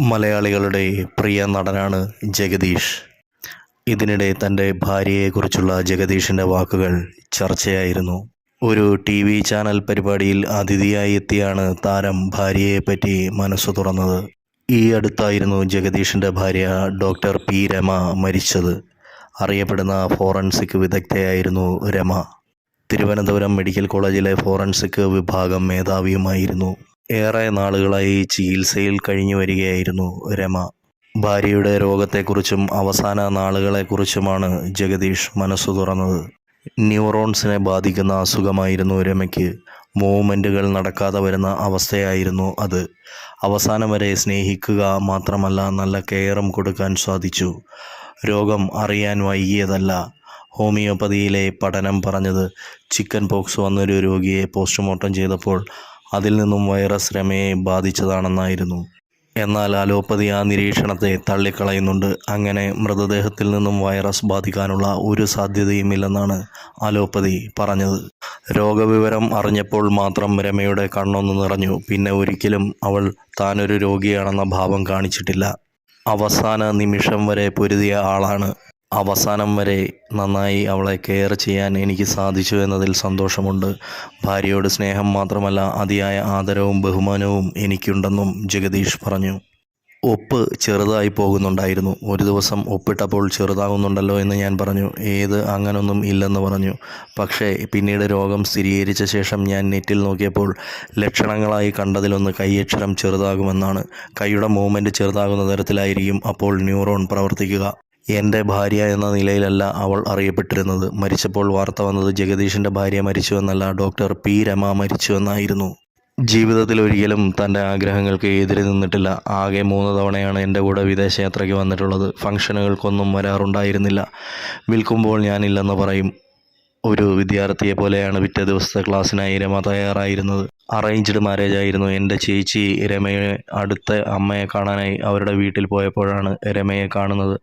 മലയാളികളുടെ പ്രിയ നടനാണ് ജഗദീഷ്. ഇതിനിടെ തന്റെ ഭാര്യയെക്കുറിച്ചുള്ള ജഗദീഷിന്റെ വാക്കുകൾ ചർച്ചയായിരുന്നു. ഒരു ടി വി ചാനൽ പരിപാടിയിൽ അതിഥിയായി എത്തിയാണ് താരം ഭാര്യയെപ്പറ്റി മനസ്സ് തുറന്നത്. ഈ അടുത്തായിരുന്നു ജഗദീഷിന്റെ ഭാര്യ ഡോക്ടർ പി രമ മരിച്ചത്. അറിയപ്പെടുന്ന ഫോറൻസിക് വിദഗ്ധയായിരുന്നു രമ. തിരുവനന്തപുരം മെഡിക്കൽ കോളേജിലെ ഫോറൻസിക് വിഭാഗം മേധാവിയുമായിരുന്നു. ഏറെ നാളുകളായി ചികിത്സയിൽ കഴിഞ്ഞു വരികയായിരുന്നു രമ. ഭാര്യയുടെ രോഗത്തെക്കുറിച്ചും അവസാന നാളുകളെക്കുറിച്ചുമാണ് ജഗദീഷ് മനസ്സു തുറന്നത്. ന്യൂറോൺസിനെ ബാധിക്കുന്ന അസുഖമായിരുന്നു രമയ്ക്ക്. മൂവ്മെന്റുകൾ നടക്കാതെ വരുന്ന അവസ്ഥയായിരുന്നു അത്. അവസാനം വരെ സ്നേഹിക്കുക മാത്രമല്ല നല്ല കെയറും കൊടുക്കാൻ സാധിച്ചു. രോഗം അറിയാൻ വൈകിയതല്ല. ഹോമിയോപ്പതിയിലെ പഠനം പറഞ്ഞത് ചിക്കൻ പോക്സ് വന്നൊരു രോഗിയെ പോസ്റ്റ്മോർട്ടം ചെയ്തപ്പോൾ അതിൽ നിന്നും വൈറസ് രമയെ ബാധിച്ചതാണെന്നായിരുന്നു. എന്നാൽ അലോപ്പതി ആ നിരീക്ഷണത്തെ തള്ളിക്കളയുന്നുണ്ട്. അങ്ങനെ മൃതദേഹത്തിൽ നിന്നും വൈറസ് ബാധിക്കാനുള്ള ഒരു സാധ്യതയുമില്ലെന്നാണ് അലോപ്പതി പറഞ്ഞത്. രോഗവിവരം അറിഞ്ഞപ്പോൾ മാത്രം രമയുടെ കണ്ണൊന്ന് നിറഞ്ഞു. പിന്നെ ഒരിക്കലും അവൾ താനൊരു രോഗിയാണെന്ന ഭാവം കാണിച്ചിട്ടില്ല. അവസാന നിമിഷം വരെ പൊരുതിയ ആളാണ്. അവസാനം വരെ നന്നായി അവളെ കെയർ ചെയ്യാൻ എനിക്ക് സാധിച്ചു എന്നതിൽ സന്തോഷമുണ്ട്. ഭാര്യയോട് സ്നേഹം മാത്രമല്ല അതിയായ ആദരവും ബഹുമാനവും എനിക്കുണ്ടെന്നും ജഗദീഷ് പറഞ്ഞു. ഒപ്പ് ചെറുതായി പോകുന്നുണ്ടായിരുന്നു. ഒരു ദിവസം ഒപ്പിട്ടപ്പോൾ ചെറുതാകുന്നുണ്ടല്ലോ എന്ന് ഞാൻ പറഞ്ഞു. ഏത് അങ്ങനൊന്നും ഇല്ലെന്ന് പറഞ്ഞു. പക്ഷേ പിന്നീട് രോഗം സ്ഥിരീകരിച്ച ശേഷം ഞാൻ നെറ്റിൽ നോക്കിയപ്പോൾ ലക്ഷണങ്ങളായി കണ്ടതിലൊന്ന് കൈയക്ഷരം ചെറുതാകുമെന്നാണ്. കൈയുടെ മൂവ്മെന്റ് ചെറുതാകുന്ന തരത്തിലായിരിക്കും അപ്പോൾ ന്യൂറോൺ പ്രവർത്തിക്കുക. എന്റെ ഭാര്യ എന്ന നിലയിലല്ല അവൾ അറിയപ്പെട്ടിരുന്നത്. മരിച്ചപ്പോൾ വാർത്ത വന്നത് ജഗദീഷിന്റെ ഭാര്യ മരിച്ചുവെന്നല്ല ഡോക്ടർ പി രമ മരിച്ചുവെന്നായിരുന്നു ജീവിതത്തിൽ ഒരിക്കലും തന്റെ ആഗ്രഹങ്ങൾക്ക് എതിരെ നിന്നിട്ടില്ല. ആകെ മൂന്ന് തവണയാണ് എന്റെ കൂടെ വിദേശയാത്രയ്ക്ക് വന്നിട്ടുള്ളത്. ഫംഗ്ഷനുകൾക്കൊന്നും വരാറുണ്ടായിരുന്നില്ല. വിൽക്കുമ്പോൾ ഞാനില്ലെന്ന് പറയും. ഒരു വിദ്യാർത്ഥിയെ പോലെയാണ് പിറ്റേ ദിവസത്തെ ക്ലാസ്സിനായി രമ തയ്യാറായിരുന്നത്. അറേഞ്ച്ഡ് മാരേജ് ആയിരുന്നു. എന്റെ ചേച്ചി രമയെ അടുത്ത അമ്മയെ കാണാനായി അവരുടെ വീട്ടിൽ പോയപ്പോഴാണ് രമയെ കാണുന്നത്.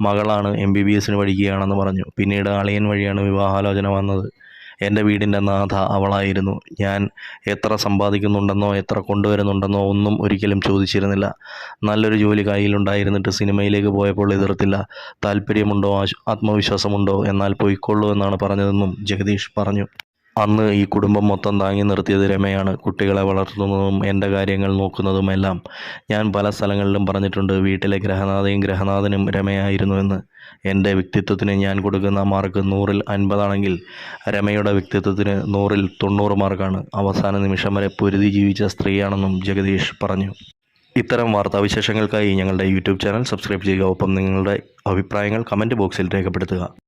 മകളാണ് എം ബി ബി എസിന് പഠിക്കുകയാണെന്ന് പറഞ്ഞു. പിന്നീട് അളിയൻ വഴിയാണ് വിവാഹാലോചന വന്നത്. എന്റെ വീടിന്റെ നാഥ അവളായിരുന്നു. ഞാൻ എത്ര സമ്പാദിക്കുന്നുണ്ടെന്നോ എത്ര കൊണ്ടുവരുന്നുണ്ടെന്നോ ഒന്നും ഒരിക്കലും ചോദിച്ചിരുന്നില്ല. നല്ലൊരു ജോലി കയ്യിലുണ്ടായിരുന്നിട്ട് സിനിമയിലേക്ക് പോയപ്പോൾ എതിർത്തില്ല. താല്പര്യമുണ്ടോ ആത്മവിശ്വാസമുണ്ടോ? എന്നാൽ പോയിക്കൊള്ളൂ എന്നാണ് പറഞ്ഞതെന്നും ജഗദീഷ് പറഞ്ഞു. അന്ന് ഈ കുടുംബം മൊത്തം താങ്ങി നിർത്തിയത് രമയാണ്. കുട്ടികളെ വളർത്തുന്നതും എന്റെ കാര്യങ്ങൾ നോക്കുന്നതുമെല്ലാം ഞാൻ പല സ്ഥലങ്ങളിലും പറഞ്ഞിട്ടുണ്ട്. വീട്ടിലെ ഗ്രഹനാഥയും ഗ്രഹനാഥനും രമയായിരുന്നു എന്ന്. എന്റെ വ്യക്തിത്വത്തിന് ഞാൻ കൊടുക്കുന്ന മാർക്ക് നൂറിൽ അൻപതാണെങ്കിൽ രമയുടെ വ്യക്തിത്വത്തിന് നൂറിൽ തൊണ്ണൂറ് മാർക്കാണ്. അവസാന നിമിഷം വരെ പൊരുതി ജീവിച്ച സ്ത്രീയാണെന്നും ജഗദീഷ് പറഞ്ഞു. ഇത്തരം വാർത്താവിശേഷങ്ങൾക്കായി ഞങ്ങളുടെ യൂട്യൂബ് ചാനൽ സബ്സ്ക്രൈബ് ചെയ്യുക. ഒപ്പം നിങ്ങളുടെ അഭിപ്രായങ്ങൾ കമന്റ് ബോക്സിൽ രേഖപ്പെടുത്തുക.